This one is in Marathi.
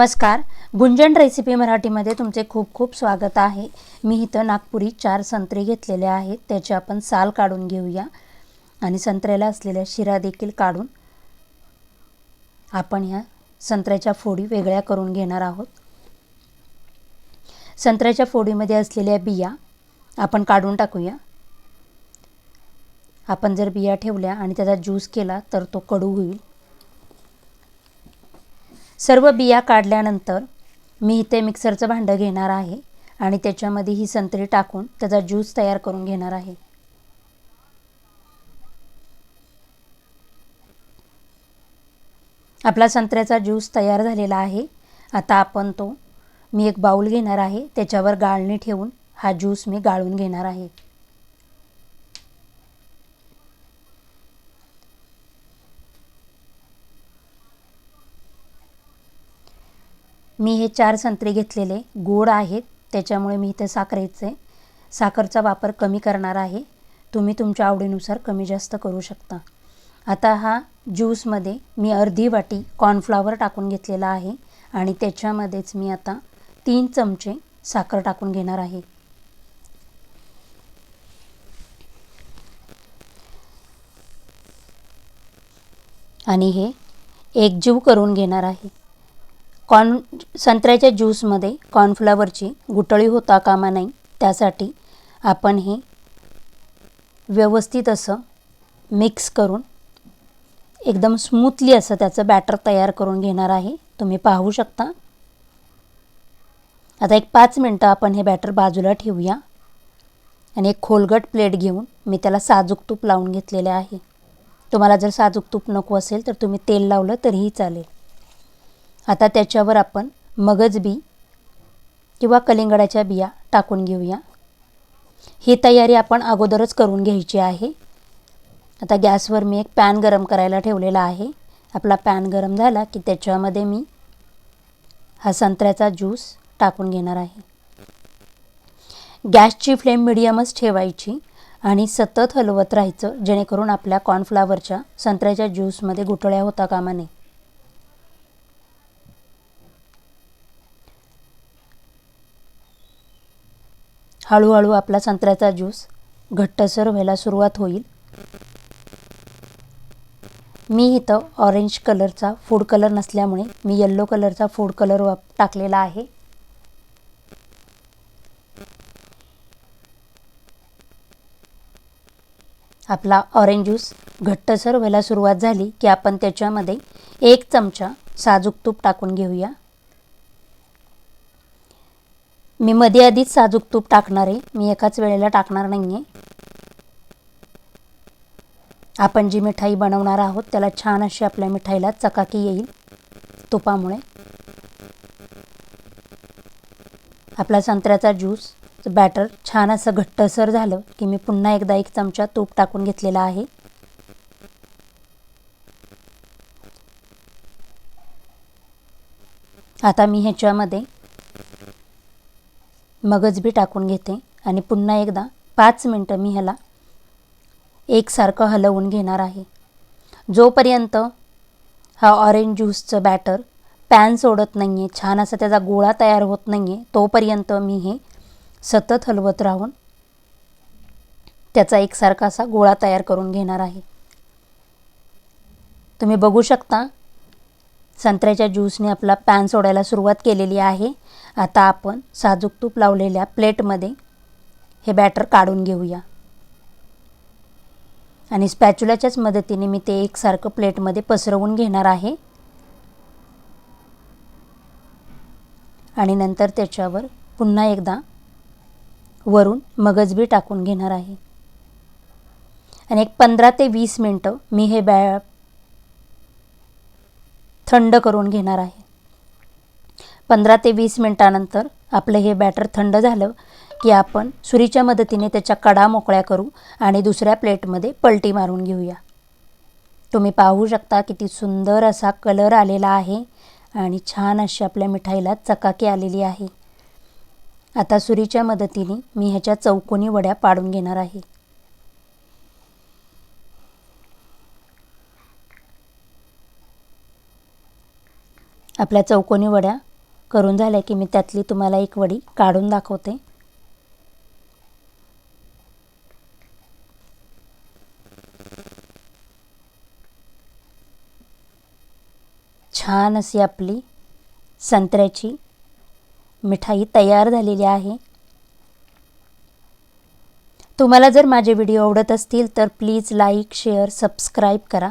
नमस्कार. गुंजन रेसिपी मराठीमध्ये तुमचे खूप खूप स्वागत आहे. मी इथं नागपुरी चार संत्रे घेतलेले आहेत. त्याचे आपण साल काढून घेऊया. आणि संत्र्याला असलेल्या शिरा देखील काढून आपण ह्या संत्र्याच्या फोडी वेगळ्या करून घेणार आहोत. संत्र्याच्या फोडीमध्ये असलेल्या बिया आपण काढून टाकूया. आपण जर बिया ठेवल्या आणि त्याचा ज्यूस केला तर तो कडू होईल. सर्व बिया काढल्यानंतर मी इथे मिक्सरचं भांडं घेणार आहे आणि त्याच्यामध्ये ही संत्री टाकून त्याचा ज्यूस तयार करून घेणार आहे. आपला संत्र्याचा ज्यूस तयार झालेला आहे. आता आपण तो मी एक बाऊल घेणार आहे. त्याच्यावर गाळणी ठेवून हा ज्यूस मी गाळून घेणार आहे. मी हे चार संत्रे घेतलेले गोड आहेत त्याच्यामुळे मी इथे साखरेचे साखरचा वापर कमी करणार आहे. तुम्ही तुमच्या आवडीनुसार कमी जास्त करू शकता. आता हा ज्यूसमध्ये मी अर्धी वाटी कॉर्नफ्लावर टाकून घेतलेला आहे आणि त्याच्यामध्येच मी आता तीन चमचे साखर टाकून घेणार आहे. आणि हे एकजीव करून घेणार आहे. कॉर्न संत्र्याच्या ज्यूसमध्ये कॉर्नफ्लॉवरची गुटळी होता कामा नाही त्यासाठी आपण हे व्यवस्थित असं मिक्स करून एकदम स्मूथली असं त्याचं बॅटर तयार करून घेणार आहे. तुम्ही पाहू शकता. आता एक पाच मिनटं आपण हे बॅटर बाजूला ठेवूया. आणि एक खोलगट प्लेट घेऊन मी त्याला साजूक तूप लावून घेतलेले आहे. तुम्हाला जर साजूक तूप नको असेल तर तुम्ही तेल लावलं तरीही चालेल. आता त्याच्यावर आपण मगज बी किंवा कलिंगडाच्या बिया टाकून घेऊया. ही तयारी आपण अगोदरच करून घ्यायची आहे. आता गॅसवर मी एक पॅन गरम करायला ठेवलेला आहे. आपला पॅन गरम झाला की त्याच्यामध्ये मी हा संत्र्याचा ज्यूस टाकून घेणार आहे. गॅसची फ्लेम मिडियमच ठेवायची आणि सतत हलवत राहायचं जेणेकरून आपल्या कॉर्नफ्लावरच्या संत्र्याच्या ज्यूसमध्ये घुटळ्या होता कामा नये. हळूहळू आपला संत्र्याचा ज्यूस घट्टसर व्हायला सुरुवात होईल. मी इथं ऑरेंज कलरचा फूड कलर नसल्यामुळे मी येल्लो कलरचा फूड कलर वाप टाकलेला आहे. आपला ऑरेंज ज्यूस घट्टसर व्हायला सुरुवात झाली की आपण त्याच्यामध्ये एक चमचा साजूक तूप टाकून घेऊया. मी मध्ये आधीच साजूक तूप टाकणार आहे. मी एकाच वेळेला टाकणार नाही आहे आपण जी मिठाई बनवणार आहोत त्याला छान अशी आपल्या मिठाईला चकाकी येईल तुपामुळे. आपला संत्र्याचा ज्यूस बॅटर छान असं घट्टसर झालं की मी पुन्हा एकदा एक चमचा तूप टाकून घेतलेला आहे. आता मी ह्याच्यामध्ये मगजबी टाकून घेते आणि पुन्हा एकदा पाच मिनटं मी ह्याला एकसारखं हलवून घेणार आहे. जोपर्यंत हा ऑरेंज ज्यूसचं बॅटर पॅन सोडत नाही आहे छान असा त्याचा गोळा तयार होत नाही आहे तोपर्यंत मी हे सतत हलवत राहून त्याचा एकसारखा असा गोळा तयार करून घेणार आहे. तुम्ही बघू शकता संत्र्याच्या ज्यूसने आपला पॅन सोडायला सुरुवात केलेली आहे. आता आपण साजूक तूप लावलेल्या प्लेटमध्ये हे बॅटर काढून घेऊया. आणि स्पॅच्युलाच्याच मदतीने मी ते एकसारखं प्लेटमध्ये पसरवून घेणार आहे. आणि नंतर त्याच्यावर पुन्हा एकदा वरून मगजबी टाकून घेणार आहे. आणि एक पंधरा ते वीस मिनटं मी हे बॅ थंड करून घेणार आहे. पंधरा ते वीस मिनटानंतर आपलं हे बॅटर थंड झालं की आपण सुरीच्या मदतीने त्याच्या कडा मोकळ्या करू आणि दुसऱ्या प्लेटमध्ये पलटी मारून घेऊया. तुम्ही पाहू शकता किती सुंदर असा कलर आलेला आहे आणि छान अशी आपल्या मिठाईला चकाकी आलेली आहे. आता सुरीच्या मदतीने मी ह्याच्या चौकोनी वड्या पाडून घेणार आहे. आपल्या चौकोनी वड्या करून झाल्या की मी त्यातली तुम्हाला एक वडी काढून दाखवते. छान अशी आपली संत्र्याची मिठाई तयार झालेली आहे. तुम्हाला जर माझे व्हिडिओ आवडत असतील तर प्लीज लाईक शेअर सबस्क्राईब करा.